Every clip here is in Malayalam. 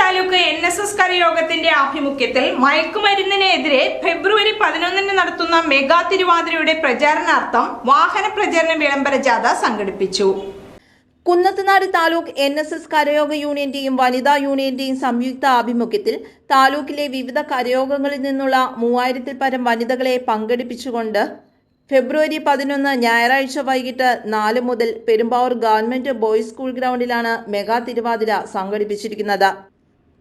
താലൂക്ക് എൻ എസ് എസ് കരയോഗത്തിന്റെ ആഭിമുഖ്യത്തിൽ മയക്കുമരുന്നിനെതിരെ ഫെബ്രുവരി പതിനൊന്നിന് നടത്തുന്ന മെഗാ തിരുവാതിരയുടെ പ്രചാരണാർത്ഥം വാഹന പ്രചരണ വിളംബര ജാഥ സംഘടിപ്പിച്ചു. Kunnathunad taluk N S S കരയോഗ യൂണിയന്റെയും വനിതാ യൂണിയന്റെയും സംയുക്ത ആഭിമുഖ്യത്തിൽ താലൂക്കിലെ വിവിധ കരയോഗങ്ങളിൽ നിന്നുള്ള മൂവായിരത്തിൽ പരം വനിതകളെ പങ്കെടുപ്പിച്ചുകൊണ്ട് ഫെബ്രുവരി പതിനൊന്ന് ഞായറാഴ്ച വൈകിട്ട് നാല് മുതൽ പെരുമ്പാവൂർ ഗവൺമെന്റ് ബോയ്സ് സ്കൂൾ ഗ്രൗണ്ടിലാണ് മെഗാ തിരുവാതിര സംഘടിപ്പിച്ചിരിക്കുന്നത്.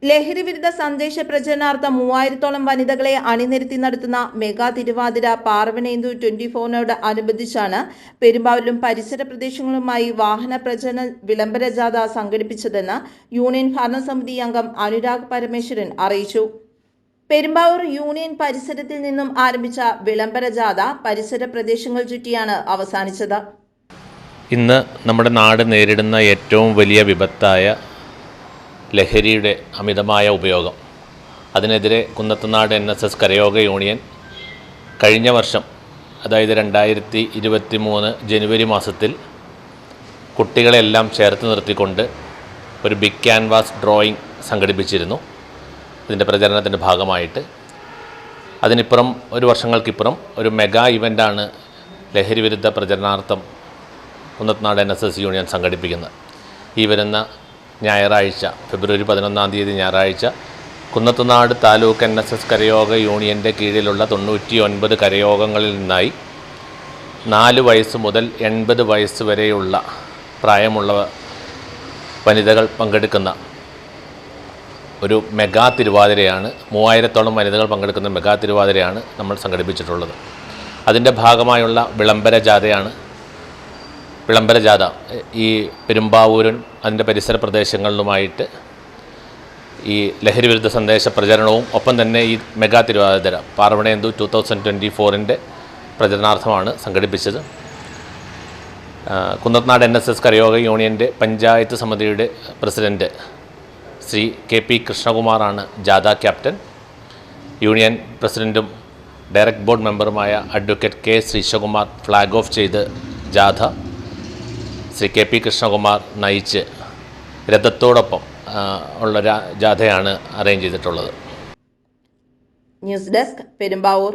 ലഹരി വിരുദ്ധ സന്ദേശ പ്രചരണാർത്ഥം മൂവായിരത്തോളം വനിതകളെ അണിനിരത്തി നടത്തുന്ന മെഗാ തിരുവാതിര പാർവനേന്ദു ട്വന്റി ഫോറിനോട് അനുബന്ധിച്ചാണ് പെരുമ്പാവൂരിലും പരിസര പ്രദേശങ്ങളുമായി വാഹന പ്രചരണ വിളംബര ജാഥ സംഘടിപ്പിച്ചതെന്ന് യൂണിയൻ ഭരണസമിതി അംഗം അനുരാഗ് പരമേശ്വരൻ അറിയിച്ചു. പെരുമ്പാവൂർ യൂണിയൻ പരിസരത്തിൽ നിന്നും ആരംഭിച്ച വിളംബര ജാഥ പരിസര പ്രദേശങ്ങൾ ചുറ്റിയാണ് അവസാനിച്ചത്. ഇന്ന് നമ്മുടെ നാട് നേരിടുന്ന ഏറ്റവും വലിയ വിപത്തായ ലഹരിയുടെ അമിതമായ ഉപയോഗം. അതിനെതിരെ കുന്നത്തുനാട് എൻ എസ് എസ് കരയോഗ യൂണിയൻ കഴിഞ്ഞ വർഷം അതായത് രണ്ടായിരത്തി ഇരുപത്തി മൂന്ന് ജനുവരി മാസത്തിൽ കുട്ടികളെല്ലാം ചേർത്ത് നിർത്തിക്കൊണ്ട് ഒരു ബിഗ് ക്യാൻവാസ് ഡ്രോയിങ് സംഘടിപ്പിച്ചിരുന്നു. ഇതിന്റെ പ്രചരണത്തിന്റെ ഭാഗമായിട്ട്. അതിനിപ്പുറം ഒരു വർഷങ്ങൾക്കിപ്പുറം ഒരു മെഗാ ഇവന്റാണ് ലഹരി വിരുദ്ധ പ്രചരണാർത്ഥം Kunnathunad N S S union സംഘടിപ്പിക്കുന്നത്. ഈ വരുന്ന ഞായറാഴ്ച ഫെബ്രുവരി പതിനൊന്നാം തീയതി ഞായറാഴ്ച Kunnathunad taluk N S S കരയോഗ യൂണിയന്റെ കീഴിലുള്ള തൊണ്ണൂറ്റി ഒൻപത് കരയോഗങ്ങളിൽ നിന്നായി നാല് വയസ്സ് മുതൽ എൺപത് വയസ്സ് വരെയുള്ള പ്രായമുള്ള വനിതകൾ പങ്കെടുക്കുന്ന ഒരു മെഗാ തിരുവാതിരയാണ് മൂവായിരത്തോളം വനിതകൾ പങ്കെടുക്കുന്ന മെഗാ തിരുവാതിരയാണ് നമ്മൾ സംഘടിപ്പിച്ചിട്ടുള്ളത്. അതിന്റെ ഭാഗമായുള്ള വിളംബര ജാഥയാണ് വിളംബര ജാഥ ഈ പെരുമ്പാവൂരൻ അതിന്റെ പരിസര പ്രദേശങ്ങളിലുമായിട്ട് ഈ ലഹരി വിരുദ്ധ സന്ദേശ പ്രചരണവും ഒപ്പം തന്നെ ഈ mega Thiruvathira Parvanendu two thousand twenty ഫോറിന്റെ പ്രചരണാർത്ഥമാണ് സംഘടിപ്പിച്ചത്. കുന്നത്നാട് എൻ എസ് എസ് കരയോഗ യൂണിയന്റെ പഞ്ചായത്ത് സമിതിയുടെ പ്രസിഡന്റ് ശ്രീ കെ പി കൃഷ്ണകുമാറാണ് ജാഥ ക്യാപ്റ്റൻ. യൂണിയൻ പ്രസിഡന്റും ഡയറക്ട് ബോർഡ് മെമ്പറുമായ അഡ്വക്കേറ്റ് കെ ശ്രീശകുമാർ ഫ്ലാഗ് ഓഫ് ചെയ്ത് ജാഥ ശ്രീ കെ പി കൃഷ്ണകുമാർ നയിച്ച് രഥത്തോടൊപ്പം ഉള്ള ജാഥയാണ് അറേഞ്ച് ചെയ്തിട്ടുള്ളത്. News desk Perumbavoor.